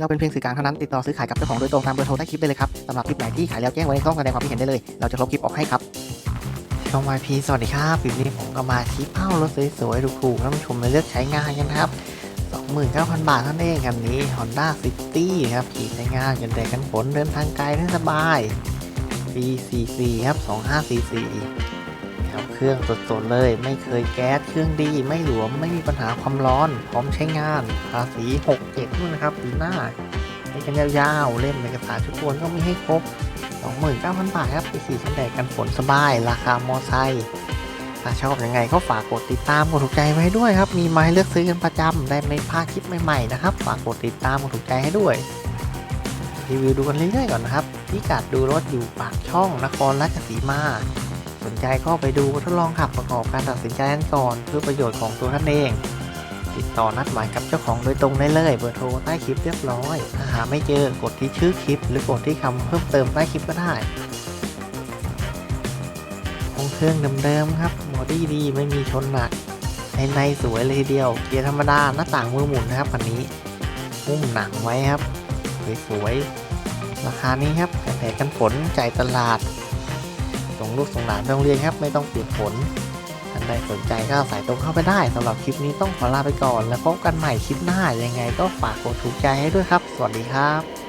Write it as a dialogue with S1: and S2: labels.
S1: เราเป็นเพียงสื่อกลางเท่านั้นติดต่อซื้อขายกับเจ้าของโดยตรงตามเบอร์โทรใต้คลิปได้เลยครับสำหรับคลิปไหนที่ขายแล้วแจ้งไว้ในช่องแสดงความคิดเห็นได้เลย เราจะลบคลิปออกให้ครับช่อง YP สวัสดีครับคลิปนี้ผมก็มาชี้เป้ารถสวยๆถูกๆท่านผู้ชมเลือกใช้งานกันครับ 29,000 บาทเท่านั้นเองคันนี้ Honda City ครับขี่ใช้งานกันแดดกันฝนเดินทางไกลได้สบายปี44 ครับ 2544 ครับเครื่องสดๆเลย ไม่เคยแก๊สเครื่องดี ไม่หลวม ไม่มีปัญหาความร้อน พร้อมใช้งาน ภาษี67นู่นนะครับปีหน้าใช้กันยาวๆ เล่มเอกสารชุดวนก็มีให้ครบ 29,000 บาทครับไปขี่กันแดดกันฝนสบาย ราคามอไซค์ถ้าชอบยังไงก็ฝากกดติดตามกดถูกใจไว้ด้วยครับ มีไม้เลือกซื้อกันประจำได้ไม่พลาดคลิปใหม่ๆนะครับ ฝากกดติดตามกดถูกใจให้ด้วย รีวิวดูกันเรื่อยๆก่อนนะครับพิกัดดูรถอยู่ปากช่องนครราชสีมา สนใจก็ไปดูทดลองขับประกอบการตัดสินใจกันก่อนเพื่อประโยชน์ของตัวท่านเอง ติดต่อนัดหมายกับเจ้าของโดยตรงได้เลยเบอร์โทรใต้คลิปเรียบร้อย ถ้าหาไม่เจอกดที่ชื่อคลิป หรือกดที่คำเพิ่มเติมใต้คลิปก็ได้ห้องเครื่องเดิมๆครับบอดี้ดีไม่มีชนหนักภายในสวยเลยทีเดียว เกียร์ธรรมดาหน้าต่างมือหมุนนะครับคันนี้หุ้มหนังไว้ครับสวยๆราคานี้ครับแดดกันฝนจ่ายตลาด งลูกส่งหลานไปโรงเรียนครับ ไม่ต้องเปียกฝนท่านใดสนใจก็สายตรงเข้าไปได้สำหรับคลิปนี้ต้องขอลาไปก่อน แล้วพบกันใหม่คลิปหน้ายังไงก็ฝากกดถูกใจให้ด้วยครับ สวัสดีครับ